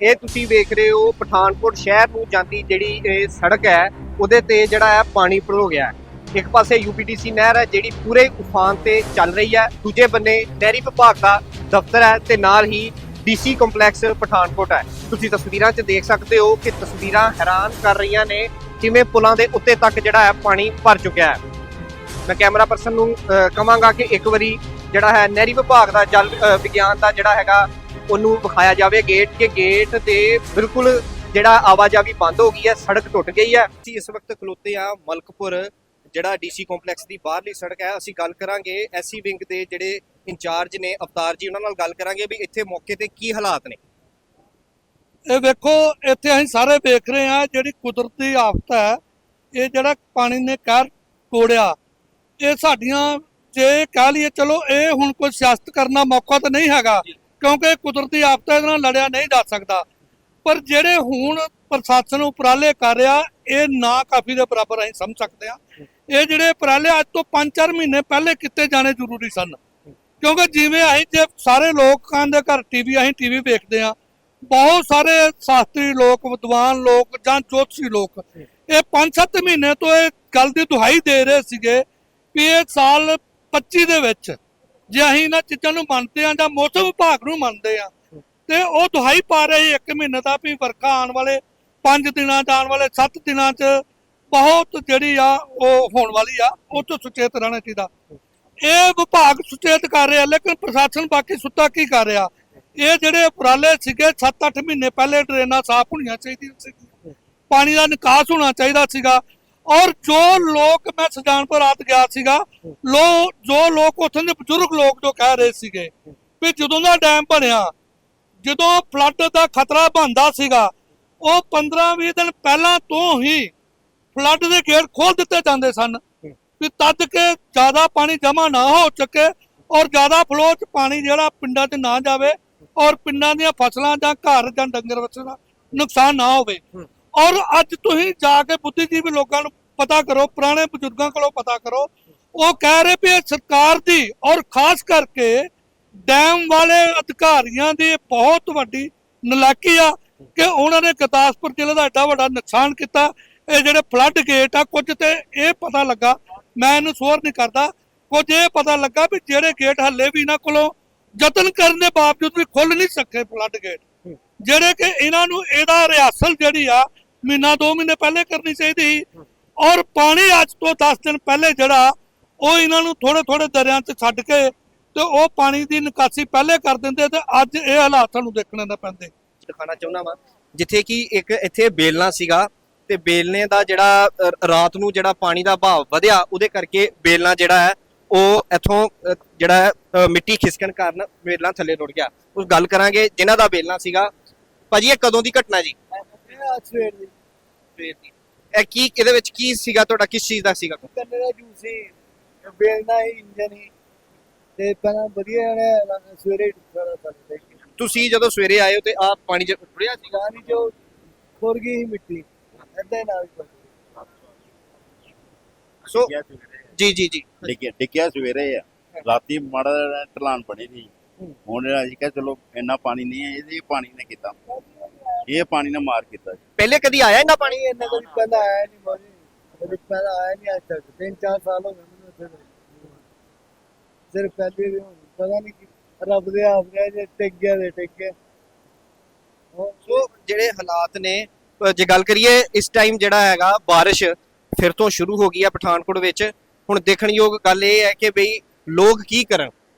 ਇਹ ਤੁਸੀਂ ਵੇਖ ਰਹੇ ਹੋ ਪਠਾਨਕੋਟ ਸ਼ਹਿਰ ਨੂੰ ਜਾਂਦੀ ਜਿਹੜੀ ਇਹ ਸੜਕ ਹੈ, ਉਹਦੇ ਤੇ ਜਿਹੜਾ ਹੈ ਪਾਣੀ ਭਰੋ ਗਿਆ ਹੈ। ਇੱਕ ਪਾਸੇ ਯੂਪੀਟੀਸੀ ਨਹਿਰ ਹੈ, ਜਿਹੜੀ ਪੂਰੇ ਉਫਾਨ ਤੇ ਚੱਲ ਰਹੀ ਹੈ। ਦੂਜੇ ਬੰਨੇ ਨਹਿਰੀ ਵਿਭਾਗ ਦਾ ਦਫ਼ਤਰ ਹੈ ਤੇ ਨਾਲ ਹੀ ਡੀਸੀ ਕੰਪਲੈਕਸ ਪਠਾਨਕੋਟ ਹੈ। ਤੁਸੀਂ ਤਸਵੀਰਾਂ 'ਚ ਦੇਖ ਸਕਦੇ ਹੋ ਕਿ ਤਸਵੀਰਾਂ ਹੈਰਾਨ ਕਰ ਰਹੀਆਂ ਨੇ ਕਿਵੇਂ ਪੁਲਾਂ ਦੇ ਉੱਤੇ ਤੱਕ ਜਿਹੜਾ ਹੈ ਪਾਣੀ ਭਰ ਚੁੱਕਿਆ ਹੈ। ਮੈਂ ਕੈਮਰਾ ਪਰਸਨ ਨੂੰ ਕਹਾਂਗਾ ਕਿ ਇੱਕ ਵਾਰੀ ਜਿਹੜਾ ਹੈ ਨਹਿਰੀ ਵਿਭਾਗ ਦਾ ਜਲ ਵਿਗਿਆਨ ਦਾ ਜਿਹੜਾ ਹੈਗਾ ਉਹਨੂੰ ਵਿਖਾਇਆ ਜਾਵੇ ਗੇਟ ਕਿ ਗੇਟ ਤੇ ਬਿਲਕੁਲ ਜਿਹੜਾ ਆਵਾਜਾਈ ਬੰਦ ਹੋ ਗਈ ਹੈ ਸੜਕ ਟੁੱਟ ਗਈ ਹੈ। ਅਸੀਂ ਇਸ ਵਕਤ ਖਲੋਤੇ ਆ ਮਲਕਪੁਰ ਜਿਹੜਾ ਡੀਸੀ ਕੰਪਲੈਕਸ ਦੀ ਬਾਹਰਲੀ ਸੜਕ ਹੈ। ਅਸੀਂ ਗੱਲ ਕਰਾਂਗੇ ਐਸਸੀ ਵਿੰਗ ਦੇ ਜਿਹੜੇ ਇੰਚਾਰਜ ਨੇ ਅਵਤਾਰ ਜੀ ਉਹਨਾਂ ਨਾਲ ਗੱਲ ਕਰਾਂਗੇ ਵੀ ਇੱਥੇ ਮੌਕੇ ਤੇ ਕੀ ਹਾਲਾਤ ਨੇ। ਇਹ ਵੇਖੋ ਇੱਥੇ ਅਸੀਂ ਸਾਰੇ ਵੇਖ ਰਹੇ ਹਾਂ ਜਿਹੜੀ ਕੁਦਰਤੀ ਆਫਤ ਹੈ। ਇਹ ਜਿਹੜਾ ਪਾਣੀ ਨੇ ਕਹਿਰ ਤੋੜਿਆ। ਇਹ ਸਾਡੀਆਂ ਜੇ ਕਹਿ ਲਈਏ ਚਲੋ ਇਹ ਹੁਣ ਕੋਈ ਸਿਆਸਤ ਕਰਨ ਦਾ ਮੌਕਾ ਤਾਂ ਨਹੀਂ ਹੈਗਾ। ਕਿਉਂਕਿ ਕੁਦਰਤੀ ਆਫਤ ਇਹਦੇ ਨਾਲ ਲੜਿਆ ਨਹੀਂ ਜਾ ਸਕਦਾ। ਪਰ ਜਿਹੜੇ ਹੁਣ ਪ੍ਰਸ਼ਾਸਨ ਉਪਰਾਲੇ ਕਰ ਰਿਹਾ, ਇਹ ਨਾ ਕਾਫੀ ਦੇ ਬਰਾਬਰ ਅਸੀਂ ਸਮਝ ਸਕਦੇ ਹਾਂ। ਇਹ ਜਿਹੜੇ ਉਪਰਾਲੇ ਅੱਜ ਤੋਂ 5-4 ਮਹੀਨੇ ਪਹਿਲੇ ਕੀਤੇ ਜਾਣੇ ਜ਼ਰੂਰੀ ਸਨ। ਕਿਉਂਕਿ ਜਿਵੇਂ ਅਸੀਂ ਜੇ ਸਾਰੇ ਲੋਕਾਂ ਦੇ ਘਰ ਟੀਵੀ ਅਸੀਂ ਟੀਵੀ ਵੇਖਦੇ ਆ ਬਹੁਤ ਸਾਰੇ ਸ਼ਾਸਤਰੀ ਲੋਕ, ਵਿਦਵਾਨ ਲੋਕ ਜਾਂ ਜੋਤਸ਼ੀ ਲੋਕ, ਇਹ 5-7 ਮਹੀਨੇ ਤੋਂ ਇਹ ਗੱਲ ਦੀ ਦੁਹਾਈ ਦੇ ਰਹੇ ਸੀਗੇ ਵੀ ਇਹ ਸਾਲ 25 ਦੇ ਵਿੱਚ ਜੇ ਅਸੀਂ ਇਹਨਾਂ ਚੀਜ਼ਾਂ ਨੂੰ ਮੰਨਦੇ ਆ ਜਾਂ ਮੌਸਮ ਵਿਭਾਗ ਨੂੰ ਮੰਨਦੇ ਆ ਤੇ ਉਹ ਦੁਹਾਈ ਪਾ ਰਹੇ ਇੱਕ ਮਹੀਨੇ ਦਾ ਵੀ ਵਰਖਾ ਆਉਣ ਵਾਲੇ 5 ਦਿਨਾਂ ਚ ਆਉਣ ਵਾਲੇ 7 ਦਿਨਾਂ ਚ ਬਹੁਤ ਜਿਹੜੀ ਆ ਉਹ ਹੋਣ ਵਾਲੀ ਆ, ਉਹ ਤੋਂ ਸੁਚੇਤ ਰਹਿਣਾ ਚਾਹੀਦਾ। ਇਹ ਵਿਭਾਗ ਸੁਚੇਤ ਕਰ ਰਿਹਾ, ਲੇਕਿਨ ਪ੍ਰਸ਼ਾਸਨ ਬਾਕੀ ਸੁੱਤਾ ਕੀ ਕਰ ਰਿਹਾ? ਇਹ ਜਿਹੜੇ ਉਪਰਾਲੇ ਸੀਗੇ 7-8 ਮਹੀਨੇ ਪਹਿਲੇ ਡਰੇਨਾਂ ਸਾਫ਼ ਹੋਣੀਆਂ ਚਾਹੀਦੀਆਂ ਸੀ ਪਾਣੀ ਦਾ ਨਿਕਾਸ ਹੋਣਾ ਚਾਹੀਦਾ ਸੀਗਾ। ਔਰ ਜੋ ਲੋਕ ਮੈਂ ਸੁਜਾਨਪੁਰ ਰਾਤ ਗਿਆ ਸੀਗਾ ਲੋ ਜੋ ਲੋਕ ਉੱਥੋਂ ਦੇ ਬਜ਼ੁਰਗ ਲੋਕ ਜੋ ਕਹਿ ਰਹੇ ਸੀਗੇ ਵੀ ਜਦੋਂ ਦਾ ਡੈਮ ਬਣਿਆ ਜਦੋਂ ਫਲੱਡ ਦਾ ਖਤਰਾ ਬਣਦਾ ਸੀਗਾ ਉਹ 15-20 ਦਿਨ ਪਹਿਲਾਂ ਤੋਂ ਹੀ ਫਲੱਡ ਦੇ ਗੇਟ ਖੋਲ ਦਿੱਤੇ ਜਾਂਦੇ ਸਨ ਵੀ ਤਦ ਕਿ ਜ਼ਿਆਦਾ ਪਾਣੀ ਜਮ੍ਹਾਂ ਨਾ ਹੋ ਸਕੇ ਔਰ ਜ਼ਿਆਦਾ ਫਲੋ ਚ ਪਾਣੀ ਜਿਹੜਾ ਪਿੰਡਾਂ 'ਚ ਨਾ ਜਾਵੇ ਔਰ ਪਿੰਡਾਂ ਦੀਆਂ ਫਸਲਾਂ ਜਾਂ ਘਰ ਜਾਂ ਡੰਗਰ ਵੱਛੇ ਦਾ ਨੁਕਸਾਨ ਨਾ ਹੋਵੇ। ਔਰ ਅੱਜ ਤੁਸੀਂ ਜਾ ਕੇ ਬੁੱਧੀਜੀਵੀ ਲੋਕਾਂ ਨੂੰ ਪਤਾ ਕਰੋ, ਪੁਰਾਣੇ ਬਜ਼ੁਰਗਾਂ ਕੋਲੋਂ ਪਤਾ ਕਰੋ। ਉਹ ਕਹਿ ਰਹੇ ਵੀ ਇਹ ਸਰਕਾਰ ਦੀ ਔਰ ਖਾਸ ਕਰਕੇ ਡੈਮ ਵਾਲੇ ਅਧਿਕਾਰੀਆਂ ਦੀ ਬਹੁਤ ਵੱਡੀ ਨਲਾਕੀ ਆ ਕਿ ਉਹਨਾਂ ਨੇ ਗੁਰਦਾਸਪੁਰ ਜ਼ਿਲ੍ਹੇ ਦਾ ਐਡਾ ਵੱਡਾ ਨੁਕਸਾਨ ਕੀਤਾ। ਇਹ ਜਿਹੜੇ ਫਲੱਡ ਗੇਟ ਆ, ਕੁਝ ਤੇ ਇਹ ਪਤਾ ਲੱਗਾ, ਮੈਂ ਇਹਨੂੰ ਸੋਰ ਨਹੀਂ ਕਰਦਾ। ਕੁਝ ਇਹ ਪਤਾ ਲੱਗਾ ਵੀ ਜਿਹੜੇ ਗੇਟ ਹੱਲੇ ਵੀ ਇਹਨਾਂ ਕੋਲੋਂ ਯਤਨ ਕਰਨ ਦੇ ਬਾਵਜੂਦ ਵੀ ਖੁੱਲ ਨਹੀਂ ਸਕੇ ਫਲੱਡ ਗੇਟ। ਜਿਹੜੇ ਕਿ ਇਹਨਾਂ ਨੂੰ ਇਹਦਾ ਰਿਹਾਸਲ ਜਿਹੜੀ ਆ, ਮਹੀਨਾ ਦੋ ਮਹੀਨੇ ਪਹਿਲੇ ਕਰਨੀ ਚਾਹੀਦੀ ਸੀ। ਔਰ ਪਾਣੀ ਅੱਜ ਤੋਂ 10 ਦਿਨ ਪਹਿਲੇ ਜਿਹੜਾ ਉਹ ਇਹਨਾਂ ਨੂੰ ਥੋੜੇ ਥੋੜੇ ਦਰਿਆਂ 'ਚ ਛੱਡ ਕੇ ਤੇ ਉਹ ਪਾਣੀ ਦੀ ਨਿਕਾਸੀ ਪਹਿਲੇ ਕਰ ਦਿੰਦੇ ਤੇ ਅੱਜ ਇਹ ਹਾਲਾਤ ਸਾਨੂੰ ਦੇਖਣੇ ਨਾ ਪੈਂਦੇ। ਦਿਖਾਣਾ ਚਾਹੁੰਦਾ ਵਾਂ ਜਿੱਥੇ ਕਿ ਇੱਕ ਇੱਥੇ ਬੇਲਣਾ ਸੀਗਾ ਤੇ ਬੇਲਨੇ ਦਾ ਜਿਹੜਾ ਰਾਤ ਨੂੰ ਜਿਹੜਾ ਪਾਣੀ ਦਾ ਭਾਵ ਵਧਿਆ ਉਹਦੇ ਕਰਕੇ ਬੇਲਣਾ ਜਿਹੜਾ ਹੈ ਉਹ ਇੱਥੋਂ ਜਿਹੜਾ ਮਿੱਟੀ ਖਿਸਕਣ ਕਾਰਨ ਬੇਲਣਾ ਥੱਲੇ ਰੁੜ ਗਿਆ। ਉਸ ਗੱਲ ਕਰਾਂਗੇ ਜਿਨ੍ਹਾਂ ਦਾ ਬੇਲਣਾ ਸੀਗਾ। ਭਾਜੀ ਇਹ ਕਦੋਂ ਦੀ ਘਟਨਾ ਜੀ? ਸਵੇਰ ਦੀ। ਸਵੇਰ ਦੀ। ਇਹ ਕੀ ਇਹਦੇ ਵਿੱਚ ਕੀ ਸੀਗਾ ਤੁਹਾਡਾ ਕਿਸ ਚੀਜ਼ ਦਾ ਸੀਗਾ? ਕੰਨੇ ਦਾ ਜੂਸ ਸੀ ਬੇਲਣਾ ਹੀ ਇੰਜਨ ਹੀ ਤੇ ਪਹਿਲਾਂ ਵਧੀਆ ਨੇ ਸਵੇਰੇ ਸਾਰਾ ਤੁਸੀਂ ਜਦੋਂ ਸਵੇਰੇ ਆਏ ਹੋ ਤੇ ਆ ਪਾਣੀ ਚ ਰੁੜਿਆ ਸੀਗਾ? ਗਾਣੀ ਜੋ ਖੁਰ ਗਈ ਸੀ ਮਿੱਟੀ। ਹੀ ਨਾਲ ਹੀ ਖੁਰ ਗਈ। ਸੋ ਜੀ ਜੀ ਜੀ। ਡਿੱਗਿਆ ਡਿੱਗਿਆ ਸਵੇਰੇ ਆ। ਰਾਤੀ ਮਾੜਾ ਜਿਹਾ ਢਲਾਨ ਬਣੀ ਸੀ। ਹੁਣ ਅਸੀਂ ਕਿਹਾ ਚਲੋ ਇੰਨਾ ਪਾਣੀ ਨਹੀਂ ਹੈ ਇਹਦੇ ਪਾਣੀ ਨੇ ਕੀਤਾ। ਇਹ ਪਾਣੀ ਨੇ ਮਾਰ ਕੀਤਾ। ਜੀ। ਪਹਿਲੇ ਕਦੀ ਆਇਆ ਇੰਨਾ ਪਾਣੀ? ਇੰਨਾ ਕਦੀ ਪਹਿਲਾਂ ਆਇਆ ਨਹੀਂ ਮੋਜੀ ਕਦੀ ਪਹਿਲਾਂ ਆਇਆ ਨਹੀਂ ਅੱਜ ਤੱਕ। ਤਿੰਨ ਚਾਰ ਸਾਲ ਹੋ ਗਏ ਮੈਨੂੰ ਇੱਥੇ। ਸਿਰਫ ਪਹਿਲੇ ਵੀ ਪਤਾ ਨਹੀਂ ਕੀ ਰੱਬ ਦੇ ਆਪ ਨੇ ਜੇ ਟਿਕ ਗਿਆ ਤੇ ਟਿਕ। ਗਿਆ ਸੋ ਜਿਹੜੇ ਹਾਲਾਤ ਨੇ ਜੇ ਗੱਲ ਕਰੀਏ ਇਸ ਟਾਈਮ ਜਿਹੜਾ ਹੈਗਾ ਬਾਰਿਸ਼ ਫਿਰ ਤੋਂ ਸ਼ੁਰੂ ਹੋ ਗਈ ਹੈ ਪਠਾਨਕੋਟ ਵਿੱਚ। ਹੁਣ ਦੇਖਣਯੋਗ ਗੱਲ ਇਹ ਹੈ ਕਿ ਬਈ ਲੋਕ ਕੀ ਕਰਨ?